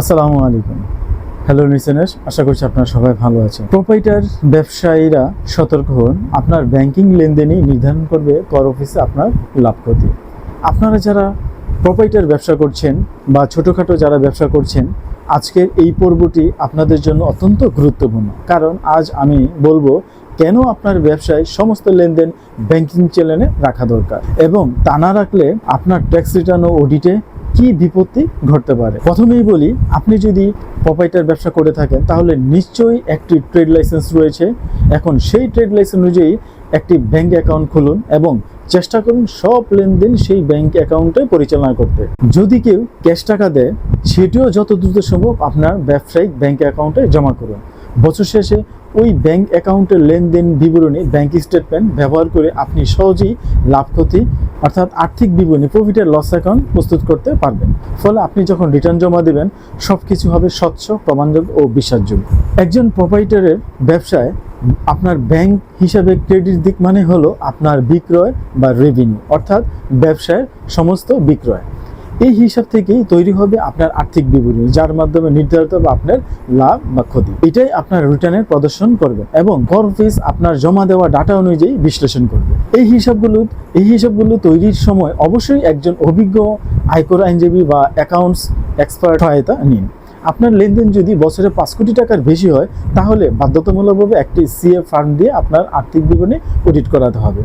আসসালামু আলাইকুম। Hello listeners আশা করছি আপনারা সবাই ভালো আছেন। প্রোপাইটার ব্যবসায়ীরা সতর্ক হন। আপনার ব্যাংকিং লেনদেনই নির্ধারণ করবে, কর অফিসে আপনার লাভ ক্ষতি। আপনারা যারা প্রোপাইটার ব্যবসা করছেন বা ছোটোখাটো যারা ব্যবসা করছেন, আজকের এই পর্বটি আপনাদের জন্য অত্যন্ত গুরুত্বপূর্ণ। কারণ আজ আমি বলব কেন আপনার ব্যবসায় সমস্ত লেনদেন ব্যাংকিং চ্যানেলে রাখা দরকার। এবং তা না রাখলে আপনার ট্যাক্স রিটার্ন ও অডিটে কি বিপত্তি ঘটতে পারে? প্রথমেই বলি, আপনি যদি প্রপাইটার ব্যবসা করে থাকেন, তাহলে নিশ্চয়ই একটি ট্রেড লাইসেন্স রয়েছে। এখন সেই ট্রেড লাইসেন্স অনুযায়ী একটি ব্যাংক অ্যাকাউন্ট খুলুন এবং চেষ্টা করুন সব লেনদেন সেই ব্যাংক অ্যাকাউন্টে পরিচালনা করতে। যদি কেউ ক্যাশ টাকা দেয়, সেটিও যত দ্রুত সম্ভব আপনার ব্যবসায়িক ব্যাংক অ্যাকাউন্টে জমা করুন। বছর শেষে ওই ব্যাংক অ্যাকাউন্টের লেনদেন বিবরণী, ব্যাংক স্টেটমেন্ট ব্যবহার করে আপনি সহজেই লাভ ক্ষতি, অর্থাৎ আর্থিক বিবরণী প্রফিটের লস অ্যাকাউন্ট প্রস্তুত করতে পারবেন। ফলে আপনি যখন রিটার্ন জমা দেবেন সব কিছু হবে স্বচ্ছ, প্রমাণযোগ্য ও বিশ্বাসযোগ্য। একজন প্রোপাইটারের ব্যবসায় আপনার ব্যাংক হিসাবে ক্রেডিট দিক মানে হলো আপনার বিক্রয় বা রেভিনিউ অর্থাৎ ব্যবসায়ের সমস্ত বিক্রয়। এই হিসাব থেকেই তৈরি হবে আপনার আর্থিক বিবরণী, যার মাধ্যমে নির্ধারিত হবে আপনার লাভ বা ক্ষতি। এটাই আপনার রিটার্নের প্রদর্শন করবে এবং কর অফিস আপনার জমা দেওয়া ডাটা অনুযায়ী বিশ্লেষণ করবে। এই হিসাবগুলো এই হিসাবগুলো তৈরির সময় অবশ্যই একজন অভিজ্ঞ আয়কর আইনজীবী বা অ্যাকাউন্টস এক্সপার্ট সহায়তা নিন। আপনার লেনদেন যদি বছরে পাঁচ কোটি টাকার বেশি হয়, তাহলে বাধ্যতামূলকভাবে একটি সিএ ফার্ম দিয়ে আপনার আর্থিক বিবরণী অডিট করাতে হবে।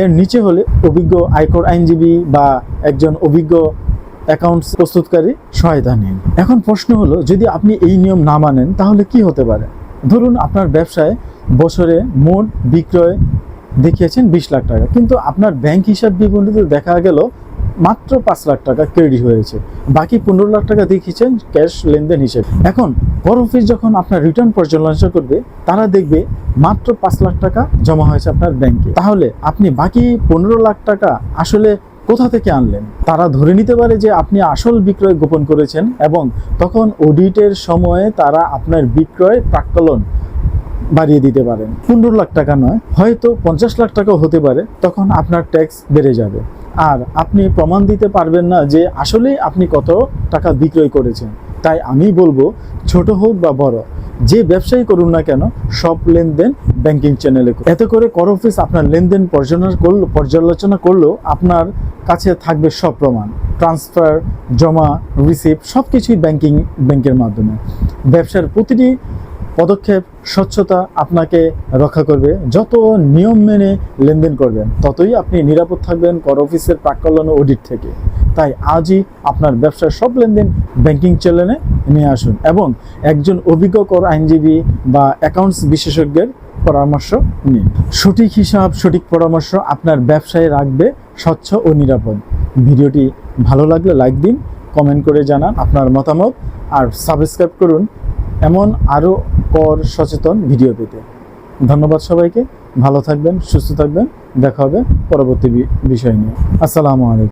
এর নিচে হলে অভিজ্ঞ আয়কর আইনজীবী বা একজন অভিজ্ঞ অ্যাকাউন্টস প্রস্তুতকারী, সহায়তা নিন। এখন প্রশ্ন হলো, যদি আপনি এই নিয়ম না মানেন, তাহলে কি হতে পারে? ধরুন আপনার ব্যবসায় বছরে মোট বিক্রয় দেখিয়েছেন বিশ লাখ টাকা, কিন্তু আপনার ব্যাংক হিসাব বিবরণীতে দেখা গেল মাত্র পাঁচ লাখ টাকা ক্রেডিট হয়েছে, বাকি পনেরো লাখ টাকা দেখিয়েছেন ক্যাশ লেনদেন হিসেবে। এখন কর অফিস যখন আপনার রিটার্ন পর্যালোচনা করবে, তারা দেখবে মাত্র পাঁচ লাখ টাকা জমা হয়েছে আপনার ব্যাংকে। তাহলে আপনি বাকি পনেরো লাখ টাকা আসলে কোথা থেকে আনলেন? তারা ধরে নিতে পারে যে আপনি আসল বিক্রয় গোপন করেছেন এবং তখন অডিটের সময়ে তারা আপনার বিক্রয় প্রাক্কলন বাড়িয়ে দিতে পারেন। পনেরো লাখ টাকা নয়, হয়তো পঞ্চাশ লাখ টাকাও হতে পারে, তখন আপনার ট্যাক্স বেড়ে যাবে। আর আপনি প্রমাণ দিতে পারবেন না যে আসলেই আপনি কত টাকা বিক্রয় করেছেন। তাই আমি বলব, ছোট হোক বা বড় যে ব্যবসায়ী করুন না কেন, সব লেনদেন ব্যাংকিং চ্যানেলে। এতে করে কর অফিস আপনার লেনদেন পর্যালোচনা করল পর্যালোচনা করলেও আপনার কাছে থাকবে সব প্রমাণ। ট্রান্সফার জমা রিসিপ্ট সব কিছুই ব্যাংকিং ব্যাংকের মাধ্যমে। ব্যবসার প্রতিটি পদক্ষেপ স্বচ্ছতা আপনাকে রক্ষা করবে। যত নিয়ম মেনে লেনদেন করবেন, ততই আপনি নিরাপদ থাকবেন কর অফিসের প্রাক্কলন অডিট থেকে। তাই আজই আপনার ব্যবসার সব লেনদেন ব্যাংকিং চ্যানেলে নিয়ে আসুন। এবং একজন অভিজ্ঞ কর আইনজীবী বা অ্যাকাউন্টস বিশেষজ্ঞের পরামর্শ নিন। সঠিক হিসাব, সঠিক পরামর্শ আপনার ব্যবসায় রাখবে স্বচ্ছ ও নিরাপদ। ভিডিওটি ভালো লাগলে লাইক দিন কমেন্ট করে জানান আপনার মতামত, আর সাবস্ক্রাইব করুন এমন আরও কর সচেতন ভিডিও পেতে। ধন্যবাদ সবাইকে, ভালো থাকবেন, সুস্থ থাকবেন, দেখা হবে পরবর্তী বিষয় নিয়ে। আসসালামু আলাইকুম।